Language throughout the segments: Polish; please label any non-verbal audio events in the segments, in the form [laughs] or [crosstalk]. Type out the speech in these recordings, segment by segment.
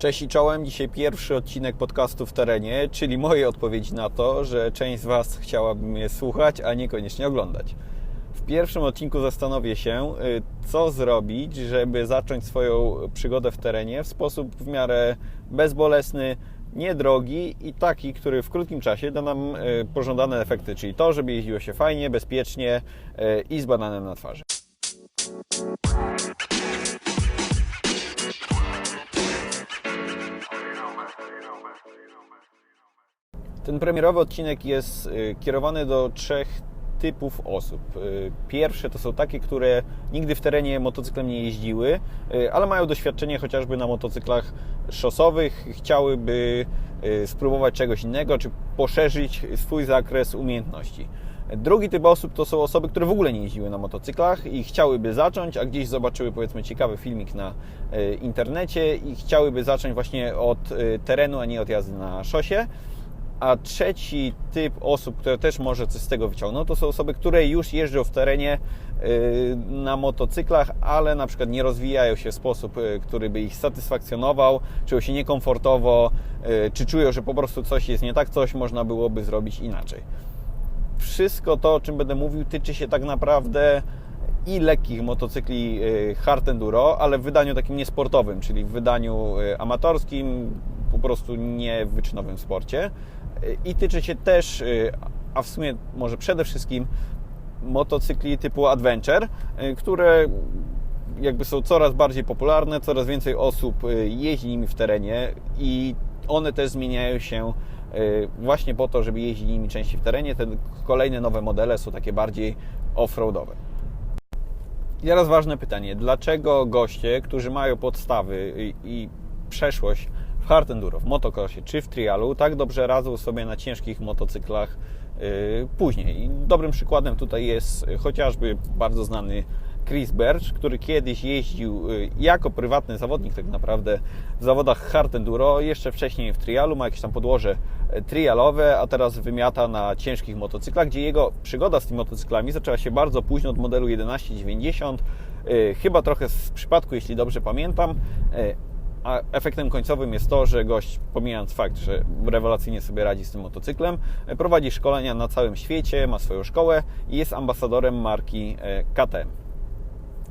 Cześć i czołem. Dzisiaj pierwszy odcinek podcastu w terenie, czyli moje odpowiedzi na to, że część z Was chciałaby mnie słuchać, a niekoniecznie oglądać. W pierwszym odcinku zastanowię się, y, co zrobić, żeby zacząć swoją przygodę w terenie w sposób w miarę bezbolesny, niedrogi i taki, który w krótkim czasie da nam y, pożądane efekty, czyli to, żeby jeździło się fajnie, bezpiecznie y, i z bananem na twarzy. Ten premierowy odcinek jest y, kierowany do trzech typów osób. Y, Pierwsze to są takie, które nigdy w terenie motocyklem nie jeździły, y, ale mają doświadczenie chociażby na motocyklach szosowych, chciałyby spróbować czegoś innego, czy poszerzyć swój zakres umiejętności. Drugi typ osób to są osoby, które w ogóle nie jeździły na motocyklach i chciałyby zacząć, a gdzieś zobaczyły powiedzmy ciekawy filmik na internecie i chciałyby zacząć właśnie od terenu, a nie od jazdy na szosie. A trzeci typ osób, które też może coś z tego wyciągną, to są osoby, które już jeżdżą w terenie y, na motocyklach, ale na przykład nie rozwijają się w sposób, y, który by ich satysfakcjonował, czują się niekomfortowo, y, czy czują, że po prostu coś jest nie tak, coś można byłoby zrobić inaczej. Wszystko to, o czym będę mówił, tyczy się tak naprawdę i lekkich motocykli hard enduro, ale w wydaniu takim niesportowym, czyli w wydaniu amatorskim, po prostu nie w wyczynowym sporcie i tyczy się też, y, a w sumie może przede wszystkim motocykli typu adventure, y, które jakby są coraz bardziej popularne, coraz więcej osób y, jeździ nimi w terenie i one też zmieniają się właśnie po to, żeby jeździć nimi częściej w terenie. Te kolejne nowe modele są takie bardziej off-roadowe. I teraz ważne pytanie, dlaczego goście, którzy mają podstawy i przeszłość w hard enduro, w motocrossie czy w trialu tak dobrze radzą sobie na ciężkich motocyklach yy, później. I dobrym przykładem tutaj jest chociażby bardzo znany Chris Birch, który kiedyś jeździł yy, jako prywatny zawodnik tak naprawdę w zawodach hard enduro, jeszcze wcześniej w trialu, ma jakieś tam podłoże trialowe, a teraz wymiata na ciężkich motocyklach, gdzie jego przygoda z tymi motocyklami zaczęła się bardzo późno od modelu 1190, yy, chyba trochę z przypadku, jeśli dobrze pamiętam, a efektem końcowym jest to, że gość, pomijając fakt, że rewelacyjnie sobie radzi z tym motocyklem, prowadzi szkolenia na całym świecie, ma swoją szkołę i jest ambasadorem marki e, KTM.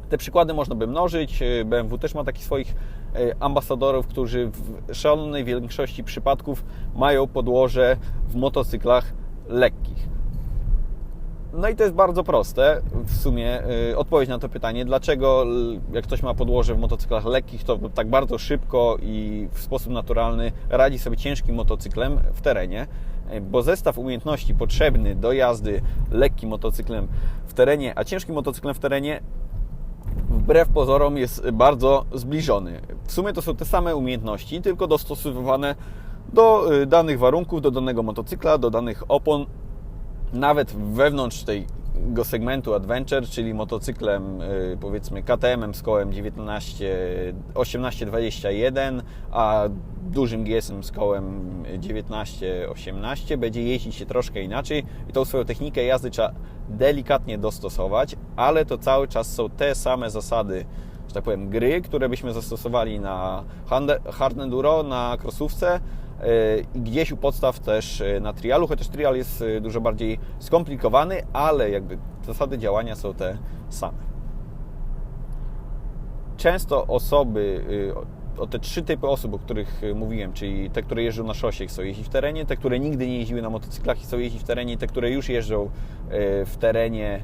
Te przykłady można by mnożyć. E, BMW też ma takich swoich e, ambasadorów, którzy w szalonej większości przypadków mają podłoże w motocyklach lekkich. No i to jest bardzo proste w sumie yy, odpowiedź na to pytanie, dlaczego jak ktoś ma podłoże w motocyklach lekkich, to tak bardzo szybko i w sposób naturalny radzi sobie ciężkim motocyklem w terenie, y, bo zestaw umiejętności potrzebny do jazdy lekkim motocyklem w terenie, a ciężkim motocyklem w terenie wbrew pozorom jest bardzo zbliżony. W sumie to są te same umiejętności, tylko dostosowywane do y, danych warunków, do danego motocykla, do danych opon nawet wewnątrz tego segmentu Adventure, czyli motocyklem y, powiedzmy KTM-em z kołem 19, 1821, a dużym GS-em z kołem 1918 będzie jeździć się troszkę inaczej i tą swoją technikę jazdy trzeba delikatnie dostosować, ale to cały czas są te same zasady że tak powiem, gry, które byśmy zastosowali na hard enduro, na krosówce, i gdzieś u podstaw też e, na trialu, chociaż trial jest e, dużo bardziej skomplikowany, ale jakby zasady działania są te same. Często osoby, e, o te trzy typy osób, o których mówiłem, czyli te, które jeżdżą na szosie i chcą jeździć w terenie, te, które nigdy nie jeździły na motocyklach i chcą jeździć w terenie, te, które już jeżdżą w terenie,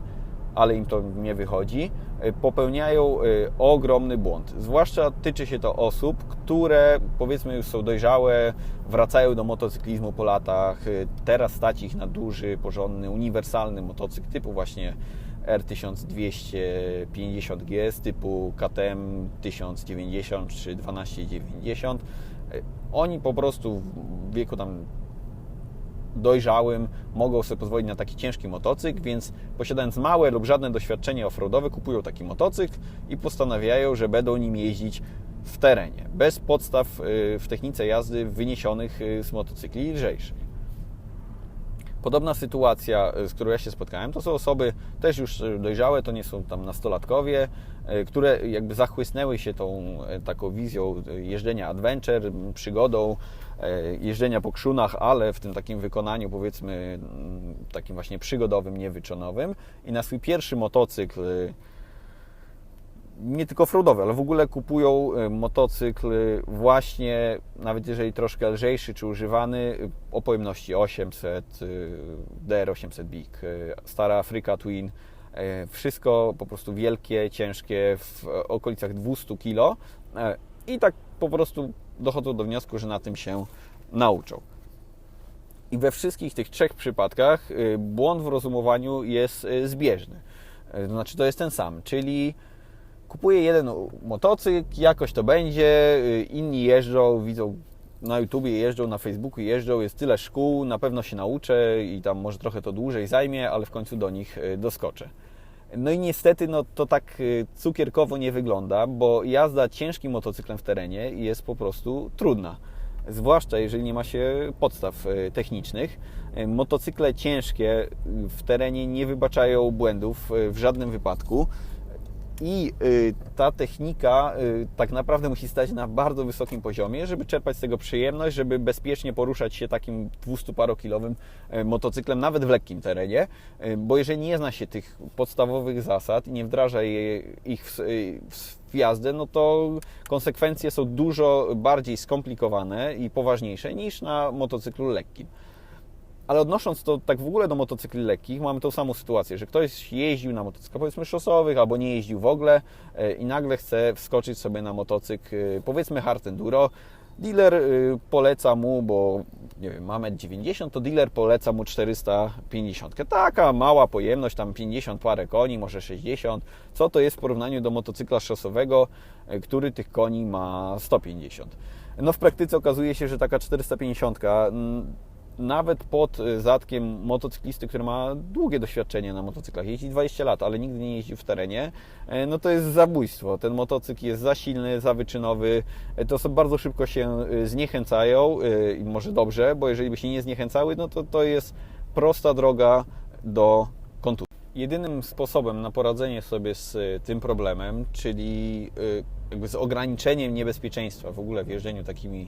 ale im to nie wychodzi, Y, popełniają y, ogromny błąd. Zwłaszcza tyczy się to osób, które powiedzmy już są dojrzałe, wracają do motocyklizmu po latach, y, teraz stać ich na duży, porządny, uniwersalny motocykl typu właśnie R1250 z typu KTM 1090 czy 1290. Oni po prostu w wieku tam dojrzałym mogą sobie pozwolić na taki ciężki motocykl, więc posiadając małe lub żadne doświadczenie offroadowe, kupują taki motocykl i postanawiają, że będą nim jeździć w terenie, bez podstaw y, w technice jazdy wyniesionych y, z motocykli lżejszych. Podobna sytuacja, z którą ja się spotkałem, to są osoby też już dojrzałe, to nie są tam nastolatkowie, które jakby zachłysnęły się tą taką wizją jeżdżenia adventure, przygodą, jeżdżenia po krzunach, ale w tym takim wykonaniu powiedzmy takim właśnie przygodowym, niewyczonowym i na swój pierwszy motocykl nie tylko offroadowy, ale w ogóle kupują e, motocykl właśnie, nawet jeżeli troszkę lżejszy czy używany, o pojemności 800, DR800 Big, stara Africa Twin, e, wszystko po prostu wielkie, ciężkie, w okolicach 200 kg e, i tak po prostu dochodzą do wniosku, że na tym się nauczą. I we wszystkich tych trzech przypadkach błąd w rozumowaniu jest zbieżny. To znaczy, to jest ten sam, czyli kupuję jeden motocykl, jakoś to będzie, y, inni jeżdżą, widzą na YouTubie jeżdżą, na Facebooku jeżdżą, jest tyle szkół, na pewno się nauczę i tam może trochę to dłużej zajmie, ale w końcu do nich y, doskoczę. No i niestety no, to tak y, cukierkowo nie wygląda, bo jazda ciężkim motocyklem w terenie jest po prostu trudna. Zwłaszcza jeżeli nie ma się podstaw technicznych. Motocykle ciężkie w terenie nie wybaczają błędów w żadnym wypadku. I y, ta technika y, tak naprawdę musi stać na bardzo wysokim poziomie, żeby czerpać z tego przyjemność, żeby bezpiecznie poruszać się takim 200-parokilowym y, motocyklem, nawet w lekkim terenie, bo jeżeli nie zna się tych podstawowych zasad i nie wdraża ich w jazdę, no to konsekwencje są dużo bardziej skomplikowane i poważniejsze niż na motocyklu lekkim. Ale odnosząc to tak w ogóle do motocykli lekkich, mamy tą samą sytuację, że ktoś jeździł na motocyklach powiedzmy szosowych albo nie jeździł w ogóle e, i nagle chce wskoczyć sobie na motocykl e, powiedzmy hard enduro. Dealer e, poleca mu, bo nie wiem, ma 90, to dealer poleca mu 450. Taka mała pojemność, tam 50 parę koni, może 60. Co to jest w porównaniu do motocykla szosowego, który tych koni ma 150? No w praktyce okazuje się, że taka 450 nawet pod y, zatkiem motocyklisty, który ma długie doświadczenie na motocyklach, jeździ 20 lat, ale nigdy nie jeździł w terenie, e, no to jest zabójstwo. Ten motocykl jest za silny, za wyczynowy. E, te osoby bardzo szybko się y, zniechęcają y, i może dobrze, bo jeżeli by się nie zniechęcały, no to to jest prosta droga do kontuzji. Jedynym sposobem na poradzenie sobie z tym problemem, czyli jakby z ograniczeniem niebezpieczeństwa w ogóle w jeżdżeniu takimi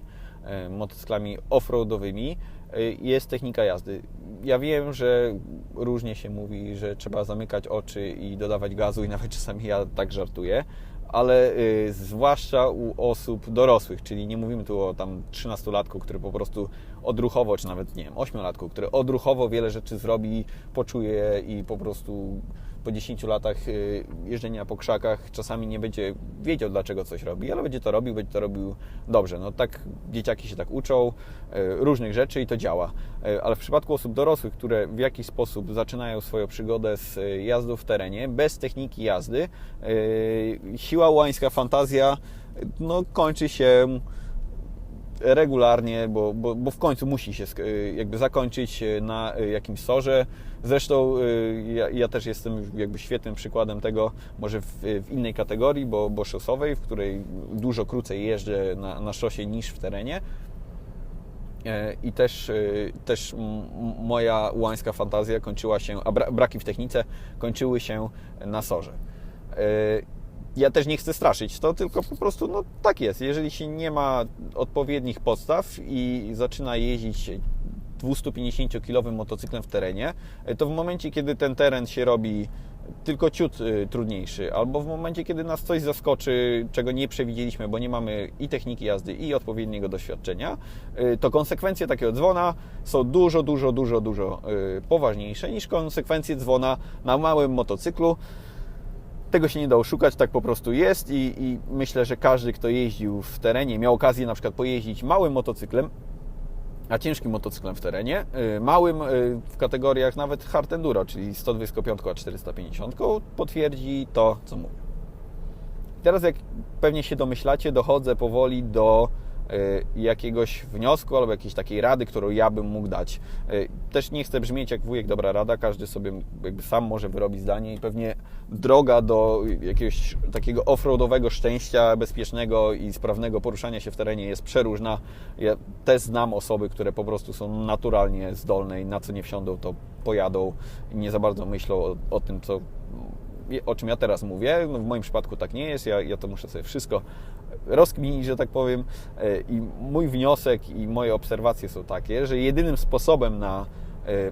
motocyklami off-roadowymi, Y, jest technika jazdy. Ja wiem, że różnie się mówi, że trzeba zamykać oczy i dodawać gazu i [laughs] nawet czasami ja tak żartuję, ale y, zwłaszcza u osób dorosłych, czyli nie mówimy tu o tam 13-latku, który po prostu odruchowo, czy nawet nie wiem, 8-latku, który odruchowo wiele rzeczy zrobi, poczuje i po prostu po 10 latach y, jeżdżenia po krzakach czasami nie będzie wiedział, dlaczego coś robi, ale będzie to robił, będzie to robił dobrze. No tak dzieciaki się tak uczą y, różnych rzeczy i to działa. Y, ale w przypadku osób dorosłych, które w jakiś sposób zaczynają swoją przygodę z jazdą w terenie, bez techniki jazdy, siła łańska, fantazja no, kończy się regularnie, bo, bo, bo w końcu musi się jakby zakończyć na jakimś sorze. Zresztą ja, ja też jestem jakby świetnym przykładem tego, może w, w, innej kategorii, bo, bo szosowej, w której dużo krócej jeżdżę na, na szosie niż w terenie. E, I też, też moja łańska fantazja kończyła się, a braki w technice kończyły się na sorze e, ja też nie chcę straszyć, to tylko po prostu no, tak jest. Jeżeli się nie ma odpowiednich podstaw i zaczyna jeździć 250-kilowym motocyklem w terenie, to w momencie, kiedy ten teren się robi tylko ciut y, trudniejszy, albo w momencie, kiedy nas coś zaskoczy, czego nie przewidzieliśmy, bo nie mamy i techniki jazdy, i odpowiedniego doświadczenia, y, to konsekwencje takiego dzwona są dużo, dużo, dużo, dużo poważniejsze niż konsekwencje dzwona na małym motocyklu. Tego się nie da oszukać, tak po prostu jest i, i, myślę, że każdy, kto jeździł w terenie, miał okazję na przykład pojeździć małym motocyklem, a ciężkim motocyklem w terenie, y, małym y, w kategoriach nawet hard enduro, czyli 125 a 450, potwierdzi to, co mówię. Teraz, jak pewnie się domyślacie, dochodzę powoli do jakiegoś wniosku albo jakiejś takiej rady, którą ja bym mógł dać. Też nie chcę brzmieć jak wujek dobra rada, każdy sobie jakby sam może wyrobić zdanie i pewnie droga do jakiegoś takiego offroadowego szczęścia, bezpiecznego i sprawnego poruszania się w terenie jest przeróżna. Ja też znam osoby, które po prostu są naturalnie zdolne i na co nie wsiądą, to pojadą i nie za bardzo myślą o, o tym, co o czym ja teraz mówię. No w moim przypadku tak nie jest, ja, ja to muszę sobie wszystko rozkminić, że tak powiem. E, I mój wniosek i moje obserwacje są takie, że jedynym sposobem na e,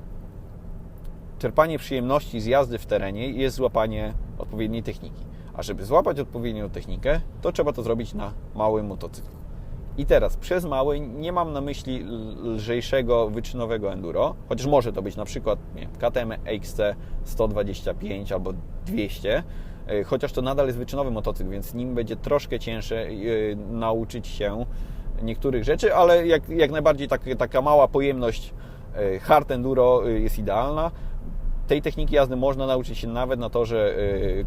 czerpanie przyjemności z jazdy w terenie jest złapanie odpowiedniej techniki. A żeby złapać odpowiednią technikę, to trzeba to zrobić na małym motocyklu. I teraz przez mały nie mam na myśli lżejszego wyczynowego enduro, chociaż może to być na przykład nie KTM XC 125 albo 200, e, chociaż to nadal jest wyczynowy motocykl, więc nim będzie troszkę cięższe yy, nauczyć się niektórych rzeczy, ale jak, jak najbardziej tak, taka mała pojemność yy, hard enduro jest idealna. Tej techniki jazdy można nauczyć się nawet na torze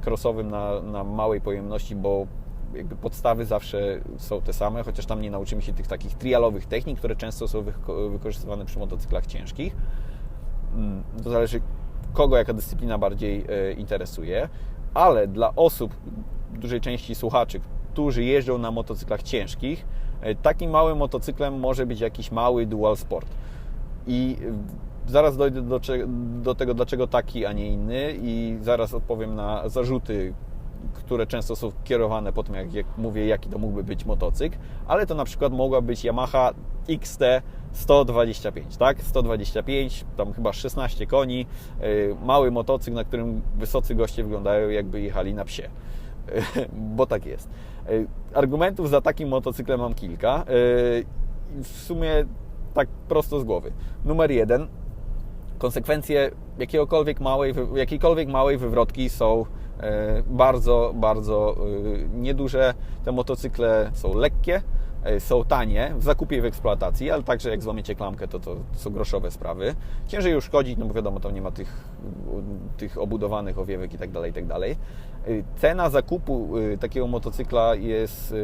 crossowym na, na małej pojemności, bo jakby podstawy zawsze są te same, chociaż tam nie nauczymy się tych takich trialowych technik, które często są wykorzystywane przy motocyklach ciężkich. Mm, to zależy, kogo jaka dyscyplina bardziej e, interesuje, ale dla osób, dużej części słuchaczy, którzy jeżdżą na motocyklach ciężkich, e, takim małym motocyklem może być jakiś mały dual sport. I zaraz dojdę do, do tego, dlaczego taki, a nie inny, i zaraz odpowiem na zarzuty, które często są kierowane po tym, jak, jak mówię, jaki to mógłby być motocykl, ale to na przykład mogła być Yamaha XT 125, tak? 125, tam chyba 16 koni, yy, mały motocykl, na którym wysocy goście wyglądają jakby jechali na psie. [laughs] Bo tak jest. Yy, argumentów za takim motocyklem mam kilka. W sumie tak prosto z głowy. Numer jeden. Konsekwencje jakiegokolwiek małej, jakiejkolwiek małej wywrotki są bardzo, bardzo e, nieduże. Te motocykle są lekkie, e, są tanie w zakupie i w eksploatacji, ale także jak złamiecie klamkę, to to są groszowe sprawy. Ciężej już szkodzić, no bo wiadomo, tam nie ma tych, tych obudowanych owiewek tak dalej, i tak dalej. Cena zakupu takiego motocykla jest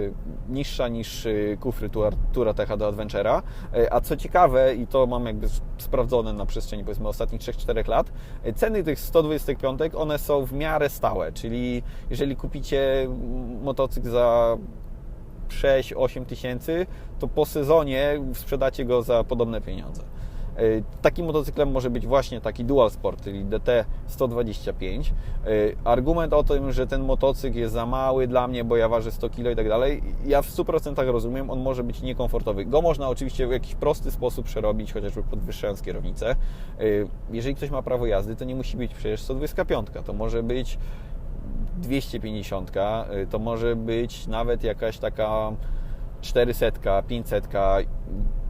niższa niż kufry Touratech do Adventure'a, a co ciekawe, i to mam jakby sprawdzone na przestrzeni powiedzmy ostatnich 3-4 lat, ceny tych 125 one są w miarę stałe, czyli jeżeli kupicie motocykl za 6-8 tysięcy, to po sezonie sprzedacie go za podobne pieniądze. E, takim motocyklem może być właśnie taki Dual Sport, czyli DT 125. E, argument o tym, że ten motocykl jest za mały dla mnie, bo ja ważę 100 kg i tak dalej, ja w 100% rozumiem, on może być niekomfortowy. Go można oczywiście w jakiś prosty sposób przerobić, chociażby podwyższając kierownicę. E, jeżeli ktoś ma prawo jazdy, to nie musi być przecież 125, to może być 250, to może być nawet jakaś taka 400, 500,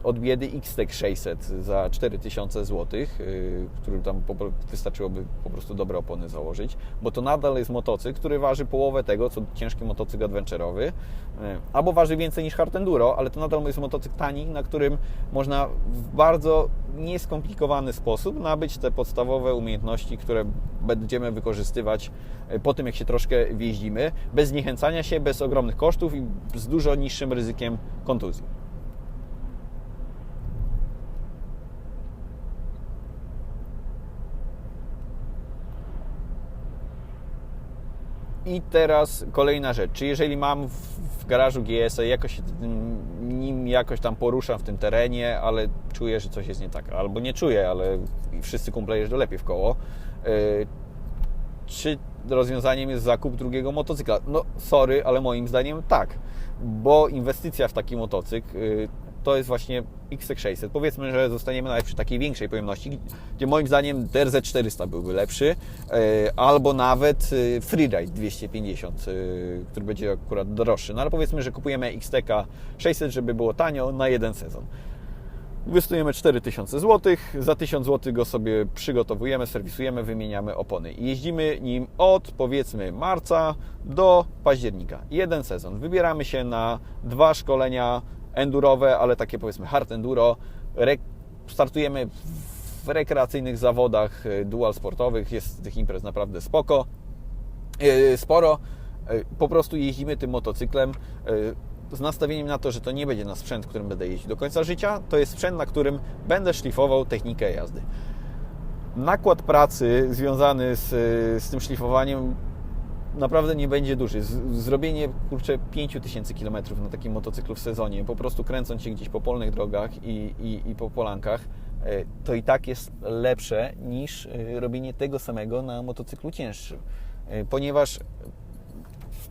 od biedy X-Tech 600 za 4000 zł, yy, którym tam wystarczyłoby po prostu dobre opony założyć, bo to nadal jest motocykl, który waży połowę tego, co ciężki motocykl adventurowy, yy, albo waży więcej niż hard enduro, ale to nadal jest motocykl tani, na którym można w bardzo nieskomplikowany sposób nabyć te podstawowe umiejętności, które będziemy wykorzystywać yy, po tym, jak się troszkę wjeździmy, bez zniechęcania się, bez ogromnych kosztów i z dużo niższym ryzykiem kontuzji. I teraz kolejna rzecz. Czy jeżeli mam w garażu GS, jakoś nim jakoś tam poruszam w tym terenie, ale czuję, że coś jest nie tak, albo nie czuję, ale wszyscy kumple jeżdżą lepiej w koło, e, czy rozwiązaniem jest zakup drugiego motocykla? No, sorry, ale moim zdaniem tak, bo inwestycja w taki motocykl e, to jest właśnie XC600. Powiedzmy, że zostaniemy nawet przy takiej większej pojemności, gdzie moim zdaniem DRZ400 byłby lepszy, e, albo nawet e, Freeride 250, e, który będzie akurat droższy. No ale powiedzmy, że kupujemy XTK 600, żeby było tanio na jeden sezon. Inwestujemy 4000 zł, za 1000 zł go sobie przygotowujemy, serwisujemy, wymieniamy opony. Jeździmy nim od powiedzmy marca do października. Jeden sezon. Wybieramy się na dwa szkolenia endurowe, ale takie powiedzmy hard enduro. Re startujemy w rekreacyjnych zawodach e, dual sportowych, jest tych imprez naprawdę spoko, e, sporo. E, po prostu jeździmy tym motocyklem. Z nastawieniem na to, że to nie będzie na sprzęt, którym będę jeździł do końca życia, to jest sprzęt, na którym będę szlifował technikę jazdy. Nakład pracy związany z, z tym szlifowaniem naprawdę nie będzie duży. Zrobienie, kurczę, 5000 km na takim motocyklu w sezonie, po prostu kręcąc się gdzieś po polnych drogach i, i, i po polankach, e, to i tak jest lepsze niż e, robienie tego samego na motocyklu cięższym. E, ponieważ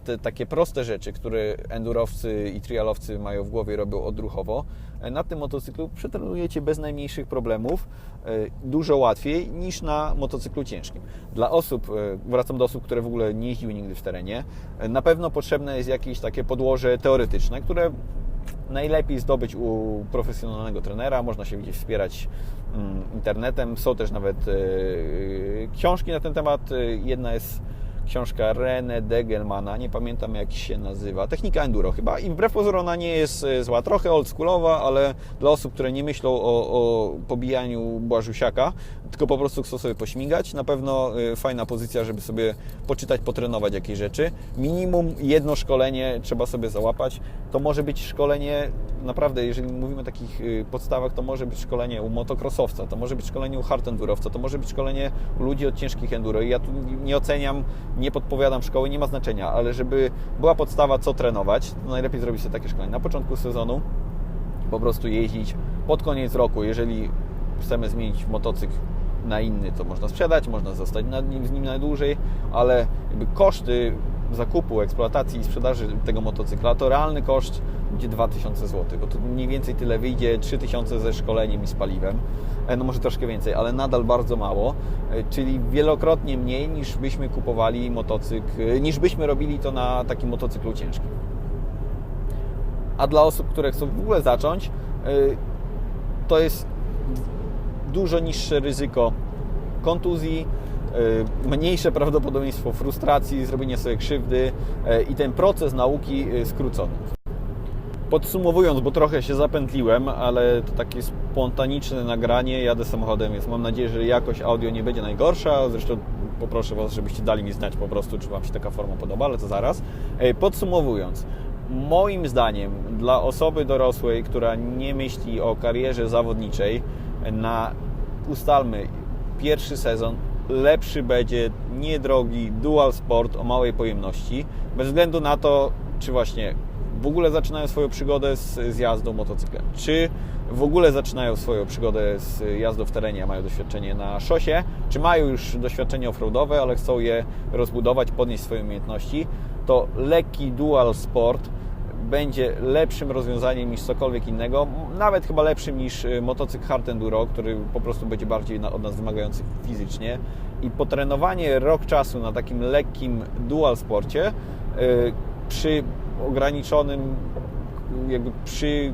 te takie proste rzeczy, które endurowcy i trialowcy mają w głowie, robią odruchowo, na tym motocyklu przetrenujecie bez najmniejszych problemów, e, dużo łatwiej niż na motocyklu ciężkim. Dla osób, e, wracam do osób, które w ogóle nie jeździły nigdy w terenie, e, na pewno potrzebne jest jakieś takie podłoże teoretyczne, które najlepiej zdobyć u profesjonalnego trenera, można się gdzieś wspierać mm, internetem, są też nawet książki na ten temat, jedna jest książka René Degelmana, nie pamiętam jak się nazywa, Technika Enduro chyba. I wbrew pozorom ona nie jest e, zła, trochę oldschoolowa, ale dla osób, które nie myślą o, o pobijaniu Błażusiaka, tylko po prostu chcą sobie pośmigać, na pewno e, fajna pozycja, żeby sobie poczytać, potrenować jakieś rzeczy. Minimum jedno szkolenie trzeba sobie załapać. To może być szkolenie, naprawdę, jeżeli mówimy o takich e, podstawach, to może być szkolenie u motocrossowca, to może być szkolenie u hard endurowca, to może być szkolenie u ludzi od ciężkich enduro i ja tu nie oceniam nie podpowiadam szkoły, nie ma znaczenia, ale żeby była podstawa, co trenować, to najlepiej zrobić sobie takie szkolenie na początku sezonu, po prostu jeździć pod koniec roku, jeżeli chcemy zmienić motocykl na inny, to można sprzedać, można zostać nim, z nim na dłużej, ale koszty zakupu, eksploatacji i sprzedaży tego motocykla, to realny koszt będzie 2000 zł, bo to mniej więcej tyle wyjdzie 3000 ze szkoleniem i z paliwem, e, no może troszkę więcej, ale nadal bardzo mało, e, czyli wielokrotnie mniej niż byśmy kupowali motocykl, e, niż byśmy robili to na takim motocyklu ciężkim. A dla osób, które chcą w ogóle zacząć, to jest dużo niższe ryzyko kontuzji, E, mniejsze prawdopodobieństwo frustracji, zrobienia sobie krzywdy e, i ten proces nauki e, skrócony. Podsumowując, bo trochę się zapętliłem, ale to takie spontaniczne nagranie, jadę samochodem, więc mam nadzieję, że jakość audio nie będzie najgorsza. Zresztą poproszę Was, żebyście dali mi znać po prostu, czy Wam się taka forma podoba, ale to zaraz. Podsumowując, moim zdaniem dla osoby dorosłej, która nie myśli o karierze zawodniczej, na ustalmy pierwszy sezon lepszy będzie niedrogi dual sport o małej pojemności, bez względu na to, czy właśnie w ogóle zaczynają swoją przygodę z, z jazdą motocyklem, czy w ogóle zaczynają swoją przygodę z jazdą w terenie, mają doświadczenie na szosie, czy mają już doświadczenie offroadowe, ale chcą je rozbudować, podnieść swoje umiejętności, to lekki dual sport będzie lepszym rozwiązaniem niż cokolwiek innego, nawet chyba lepszym niż y, motocykl hard enduro, który po prostu będzie bardziej od nas wymagający fizycznie. I potrenowanie rok czasu na takim lekkim dual sporcie y, przy ograniczonym jakby przy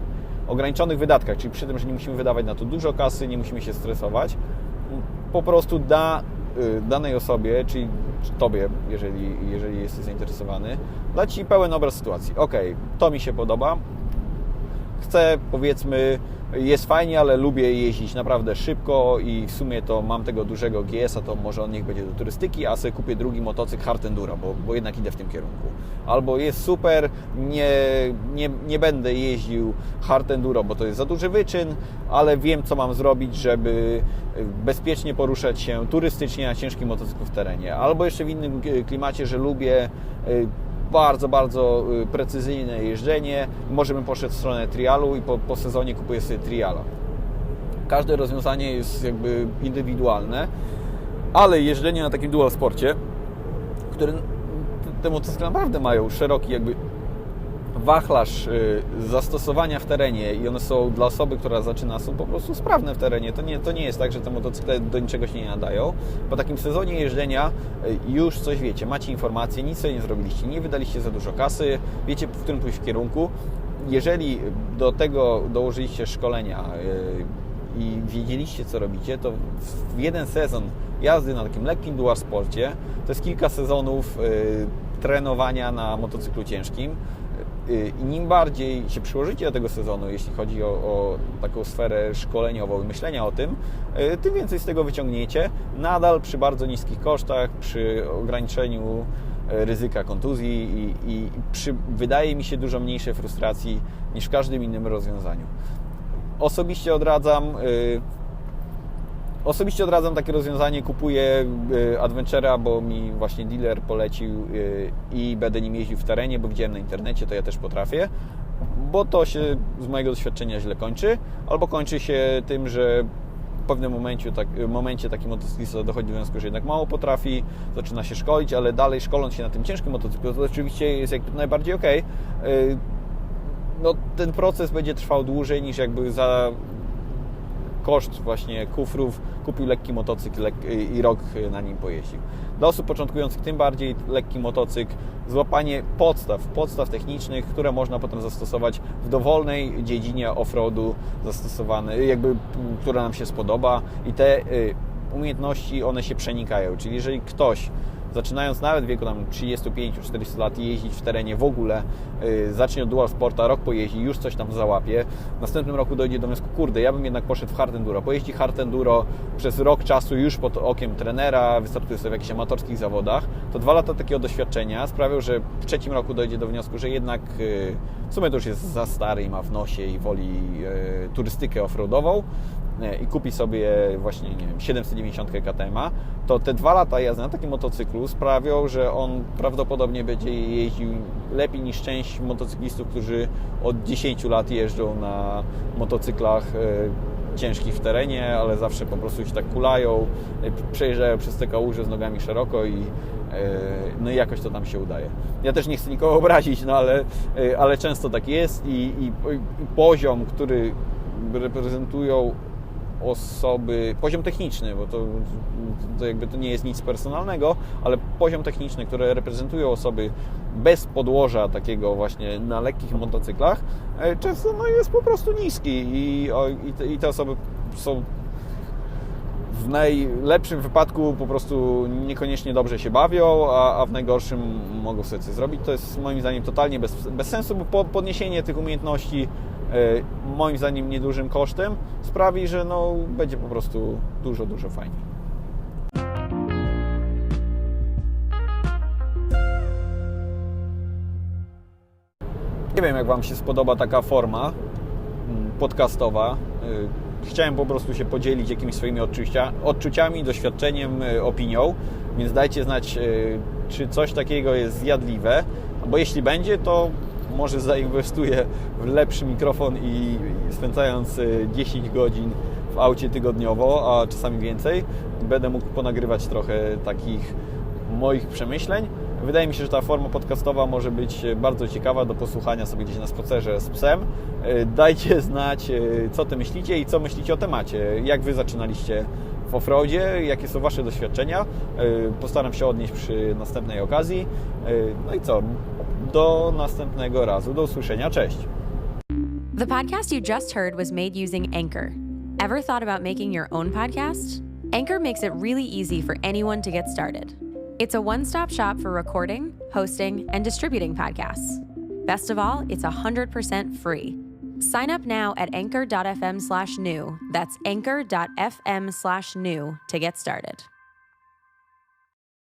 ograniczonych wydatkach, czyli przy tym, że nie musimy wydawać na to dużo kasy, nie musimy się stresować, po prostu da y, danej osobie, czyli Tobie, jeżeli, jeżeli jesteś zainteresowany, da Ci pełen obraz sytuacji. Ok, to mi się podoba, chcę, powiedzmy, jest fajnie, ale lubię jeździć naprawdę szybko i w sumie to mam tego dużego GS-a, to może on niech będzie do turystyki, a sobie kupię drugi motocykl hard enduro, bo, bo jednak idę w tym kierunku. Albo jest super, nie, nie, nie będę jeździł hard enduro, bo to jest za duży wyczyn, ale wiem, co mam zrobić, żeby bezpiecznie poruszać się turystycznie na ciężkim motocyklu w terenie. Albo jeszcze w innym klimacie, że lubię y, bardzo, bardzo y, precyzyjne jeżdżenie. Może bym poszedł w stronę trialu i po, po sezonie kupuję sobie triala. Każde rozwiązanie jest jakby indywidualne, ale jeżdżenie na takim dual sporcie, które te motocykle naprawdę mają szeroki jakby wachlarz y, zastosowania w terenie i one są dla osoby, która zaczyna, są po prostu sprawne w terenie. To nie, to nie jest tak, że te motocykle do niczego się nie nadają. Po takim sezonie jeżdżenia y, już coś wiecie, macie informacje, nic sobie nie zrobiliście, nie wydaliście za dużo kasy, wiecie w którym pójść w kierunku. Jeżeli do tego dołożyliście szkolenia y, i wiedzieliście, co robicie, to w jeden sezon jazdy na takim lekkim dual sporcie to jest kilka sezonów trenowania na motocyklu ciężkim I nim bardziej się przyłożycie do tego sezonu, jeśli chodzi o, o taką sferę szkoleniową i myślenia o tym, y, tym więcej z tego wyciągniecie. Nadal przy bardzo niskich kosztach, przy ograniczeniu e, ryzyka kontuzji i, i przy, wydaje mi się dużo mniejszej frustracji niż w każdym innym rozwiązaniu. Osobiście odradzam. Yy, Osobiście odradzam takie rozwiązanie, kupuję y, Adventure'a, bo mi właśnie dealer polecił y, i będę nim jeździł w terenie, bo widziałem na internecie, to ja też potrafię, bo to się z mojego doświadczenia źle kończy, albo kończy się tym, że w pewnym momencie, tak, momencie taki motocyklista dochodzi do wniosku, że jednak mało potrafi, zaczyna się szkolić, ale dalej szkoląc się na tym ciężkim motocyklu, to oczywiście jest jak najbardziej ok. No, ten proces będzie trwał dłużej niż jakby za koszt właśnie kufrów, kupił lekki motocykl i rok na nim pojeździł. Dla osób początkujących tym bardziej lekki motocykl, złapanie podstaw, podstaw technicznych, które można potem zastosować w dowolnej dziedzinie offroadu zastosowane, jakby, która nam się spodoba i te y, umiejętności, one się przenikają, czyli jeżeli ktoś zaczynając nawet w wieku tam 35-40 lat jeździć w terenie w ogóle, yy, zacznie od dual sporta, rok pojeździ, już coś tam załapie, w następnym roku dojdzie do wniosku, kurde, ja bym jednak poszedł w hard enduro, pojeździ hard enduro przez rok czasu już pod okiem trenera, wystartuje sobie w jakichś amatorskich zawodach, to dwa lata takiego doświadczenia sprawią, że w trzecim roku dojdzie do wniosku, że jednak yy, w sumie to już jest za stary i ma w nosie i woli yy, turystykę offroadową, i kupi sobie właśnie, nie wiem, 790 KTM, to te dwa lata jazdy na takim motocyklu sprawią, że on prawdopodobnie będzie jeździł lepiej niż część motocyklistów, którzy od 10 lat jeżdżą na motocyklach e, ciężkich w terenie, ale zawsze po prostu się tak kulają, e, przejeżdżają przez te kałuże z nogami szeroko i e, no i jakoś to tam się udaje. Ja też nie chcę nikogo obrazić, no ale, ale często tak jest i, i, i poziom, który reprezentują osoby, poziom techniczny, bo to, to jakby to nie jest nic personalnego, ale poziom techniczny, które reprezentują osoby bez podłoża takiego właśnie na lekkich motocyklach, e, często no, jest po prostu niski i, i, te, i te osoby są w najlepszym wypadku po prostu niekoniecznie dobrze się bawią, a, a, w najgorszym mogą sobie coś zrobić. To jest moim zdaniem totalnie bez, bez sensu, bo podniesienie tych umiejętności E, moim zdaniem niedużym kosztem sprawi, że no, będzie po prostu dużo, dużo fajniej. Nie wiem, jak Wam się spodoba taka forma mm, podcastowa. Chciałem po prostu się podzielić jakimiś swoimi odczucia, odczuciami, doświadczeniem, e, opinią, więc dajcie znać, czy coś takiego jest zjadliwe, bo jeśli będzie, to może zainwestuję w lepszy mikrofon i spędzając 10 e, godzin w aucie tygodniowo, a czasami więcej, będę mógł ponagrywać trochę takich moich przemyśleń. Wydaje mi się, że ta forma podcastowa może być bardzo ciekawa do posłuchania sobie gdzieś na spacerze z psem. E, dajcie [laughs] znać, e, co Ty myślicie i co myślicie o temacie. Jak Wy zaczynaliście w offroadzie, jakie są Wasze doświadczenia. Postaram się odnieść przy następnej okazji. No i co? do następnego razu. Do usłyszenia. Cześć. The podcast you just heard was made using Anchor. Ever thought about making your own podcast? Anchor makes it really easy for anyone to get started. It's a one stop shop for recording, hosting, and distributing podcasts. Best of all, it's 100% free. Sign up now at anchor.fm slash new. That's anchor.fm slash new to get started.